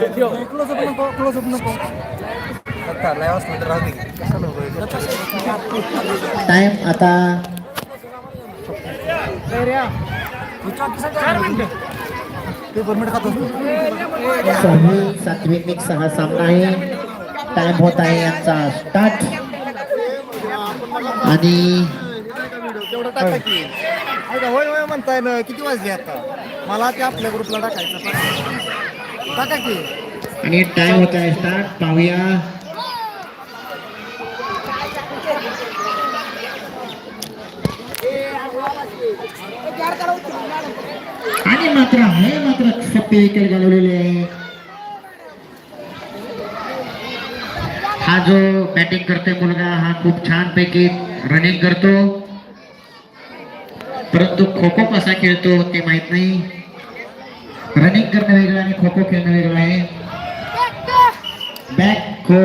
Close up नको close up नको? Time आता सहावी सातवी मिक्स हा सामना आहे. टाइम होत आहे यांचा स्टार्ट आणि होय होय म्हणताय ना किती वाजले आता? मला ते आपल्या ग्रुपला टाकायचं. आणि टाइम होत आहे स्टार्ट पाहूया. आणि मात्र हे मात्र सत्य विकेट घालवलेले आहे. हा जो बॅटिंग करतोय मुलगा हा खूप छान पैकी रनिंग करतो. परंतु खो खो कसा खेळतो ते माहीत नाही. रनिंग करणं वेगळं आणि खो खो खेळणं वेगळं आहे. बॅक खो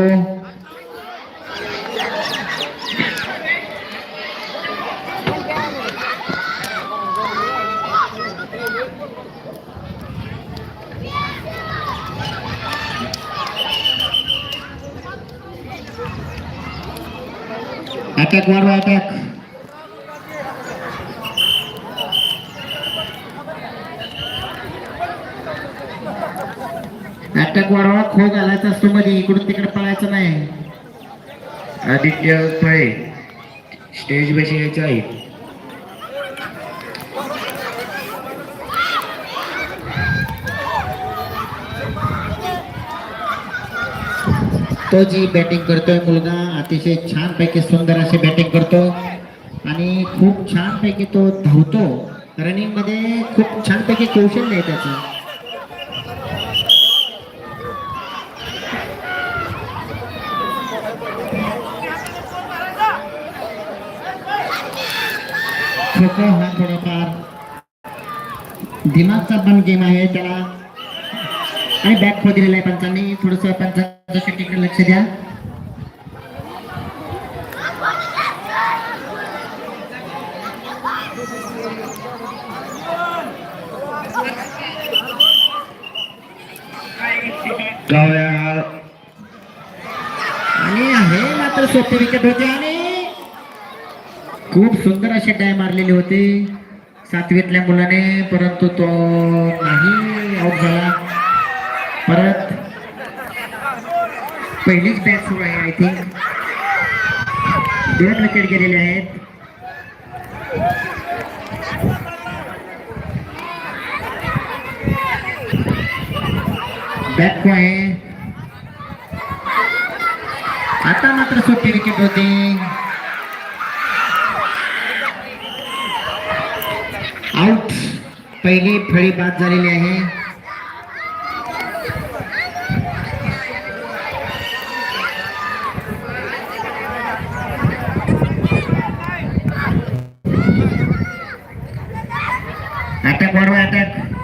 अटॅक वाढवा अटॅक अटॅक वाढवा खो घालायचा असतो मध्ये इकडून तिकडे पळायचं नाही. आदित्य पळे स्टेज बशी यायचे आहे. तो जी बॅटिंग करतोय मुलगा अतिशय छान पैकी सुंदर अशी बॅटिंग करतो. आणि खूप छान पैकी तो धावतो. रनिंगमध्ये खूप छान पैकी कौशल्य आहे त्याचं. खो हा थोडाफार दिमागचा पण गेम आहे त्याला आणि बॅक खो दिलेला आहे पंचांनी. थोडस पंचांच्या शूटिंगकडे लक्ष द्या. आणि हे मात्र सोपे विकेट होते आणि खूप सुंदर असे डाय मारलेले होते. सातवीतल्या मुलाने परंतु तो नाही आउट झाला. परत पहिलीच बॅट सुरू आहे आय थिंक दोन विकेट गेलेले आहेत. बॅट आहे. आता मात्र सोपी विकेट होती आउट पहिली फळी बाद झालेली आहे. आता बरोबर आता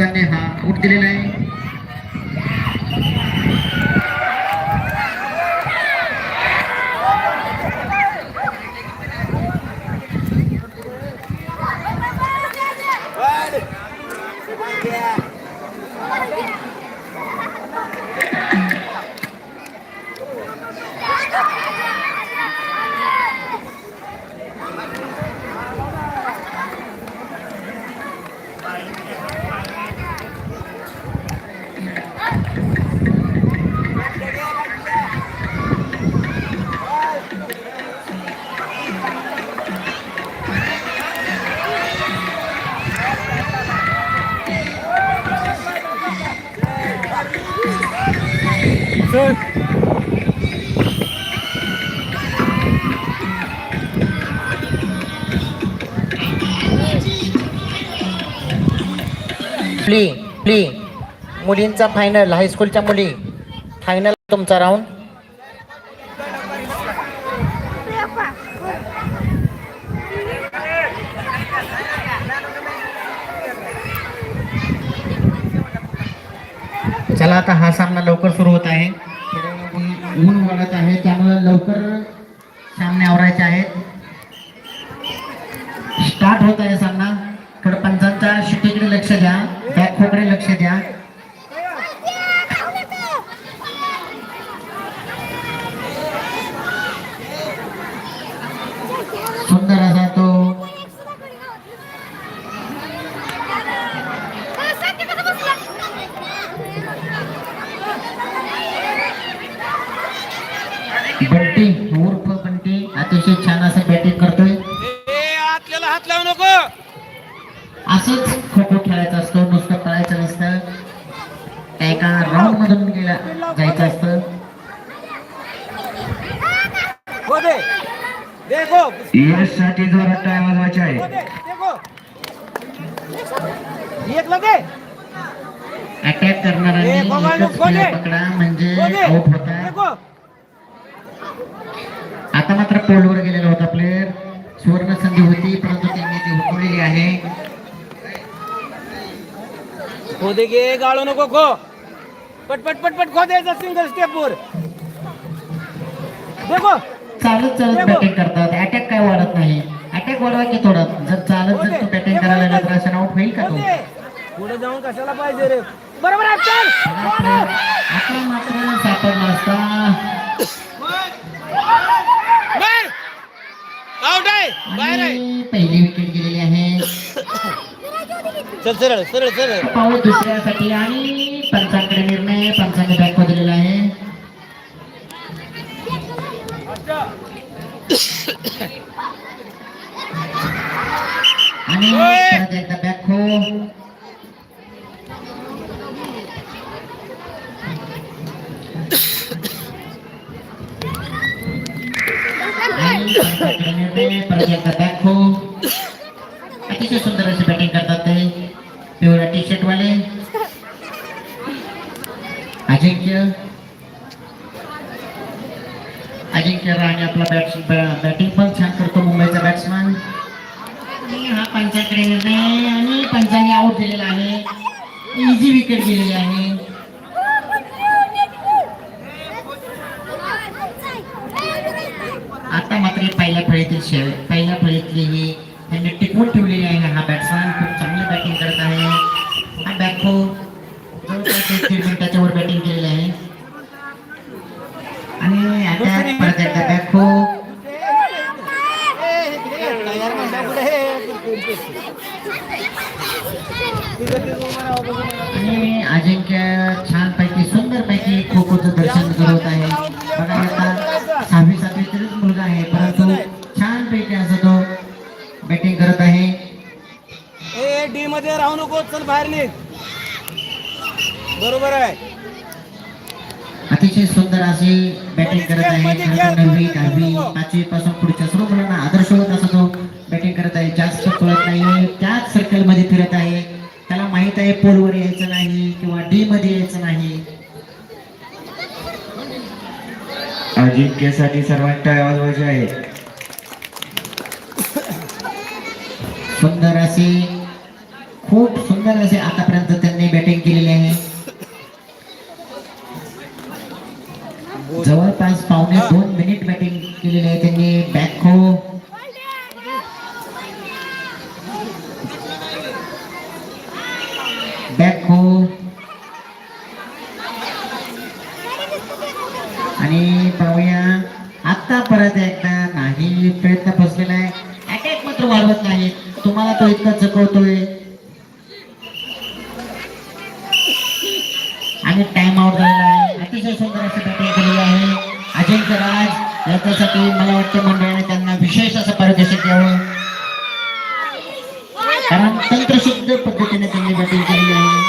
आणि हा आउट दिलेला आहे. प्ली प्ली मुलींचा फायनल हायस्कूलच्या मुली. फायनल तुमचा राऊंड चला आता हा सामना लवकर सुरू होत आहे. ऊन वाढत आहे त्यामुळे लवकर सामने आवरायचे आहेत. स्टार्ट होत आहे सामना. थोडं शिटीकडे लक्ष द्या. बॅक खोकडे लक्ष द्या. सुंदर असा ए आतल्याला हात लावू नको. असंच खो खो खेळायचं असतं नुसतं पळायचं नसतं. त्या एका राऊंड मधून गेला जायचं असतं. हो दे देखो यशसाठी जोरात टाळ वाजवायचा हो आहे देखो अटॅक करणाऱ्यांनी ए, एकच पकडा म्हणजे हो दे आउट होता देखो आता मात्र पोलवर गेलेला होता प्लेअर सुवर्ण संधी होती परंतु त्यांनी ती हुकवलेली आहे. हो दे गे गाळू नको खो. पट पट पट पट खो द्यायचा सिंगल स्टेप वर. देखो चालत चालत. बॅटिंग करतात. अटॅक काय वाढत नाही. अटॅक वाढवा की थोडा. जर चालत जर तू बॅटिंग करायला लागला तर असं आउट होईल का तो? पुढे जाऊन कशाला पाहिजे रे? बरोबर आता मात्र सापडला असता बाहेर आउट आहे बाहेर आहे आणि पहिली विकेट गेलेली आहे. चल सरळ सरळ सरळ. पाऊल दुसऱ्यासाठी आणि पंचांकडे निर्णय पंचांनी बॅक दिलेला आहे. आणि एकदा बॅक हो. आणि पंचांकडे निर्णय परत एकदा बॅक हो अतिशय सुंदर अशी बॅटिंग करतात ते पिवळ्या टी शर्ट वाले अजिंक्य अजिंक्य राणे आपला बॅट्स बॅटिंग पण छान करतो मुंबईचा बॅट्समॅन आणि हा पंचाकडे निर्णय आणि पंचाने आउट दिलेला आहे इझी विकेट गेलेली आहे पहिल्या फळीतील शेळ पहिल्या फळीतली ही त्यांनी टिकवून ठेवलेली आहे हा बॅट्समॅन खूप चल बाहेर निघ. बरोबर आहे. अतिशय सुंदर अशी बॅटिंग करत आहे नववी दहावी पाचवी पासून पुढच्या सर्व मुलांना आदर्श होत असं तो बॅटिंग करत आहे. जास्त पळत नाही त्याच सर्कलमध्ये फिरत आहे. त्याला माहीत आहे पोलवर यायचं नाही किंवा डी मध्ये यायचं नाही. अजिंक्यसाठी सर्वात टाळ वाजवायचे आहे सुंदर असे खूप सुंदर असे आतापर्यंत त्यांनी बॅटिंग केलेली आहे. जवळपास पावणे दोन मिनिट बॅटिंग केलेली आहे त्यांनी. बॅक हो. बॅक हो. आणि पाहूया आता परत एकदा नाही प्रयत्न फसलेला आहे. अटॅक मात्र वाढवत नाही तुम्हाला तो इतका चकवतोय आणि झालेला आहे अतिशय सुंदर अशी बॅटिंग केलेली आहे. अजिंक्य राज याच्यासाठी मला वाटतं मंडळाने त्यांना विशेष असं पारितोषिक द्यावं. कारण तंत्रशुद्ध पद्धतीने त्यांनी बॅटिंग केलेली आहे.